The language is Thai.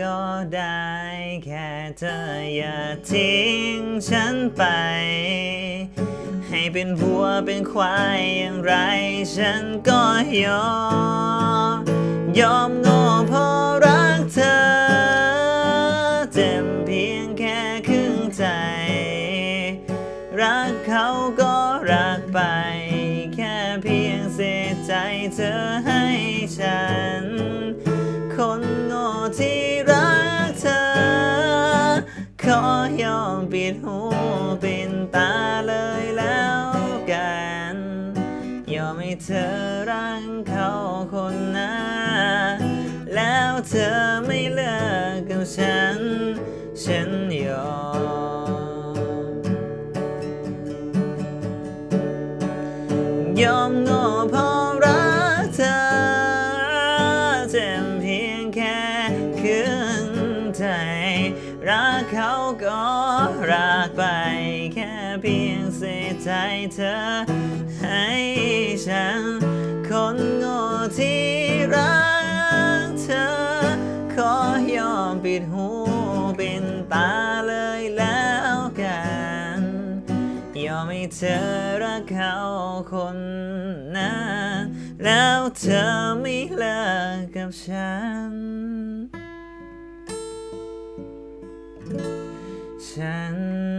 ก็ได้แค่เธออย่าทิ้งฉันไป ให้เป็นบัวเป็นควายอย่างไร ฉันก็ยอม ยอมโง่เพราะรักเธอเจ็บเพียงแค่ครึ่งใจ รักเขาก็รักไปแค่เพียงเสียใจเธอให้ฉัน คน ขอยอมปิดหูปิดตาเลยแล้วกัน ยอมให้เธอรักเขาคนนั้นแล้วเธอไม่เลิกกับฉัน ฉันยอม ยอมโง่เพราะรักเธอเจ็บเพียงแค่ครึ่งใจ รักเขาก็รักไป แค่เพียงเสียใจเธอ ให้ฉัน คนโง่ที่รักเธอ ขอยอมปิดหูปิดตาเลยแล้วกัน ยอมให้เธอรักเขาคนนั้น แล้วเธอไม่เลิกกับฉัน ฉันยอม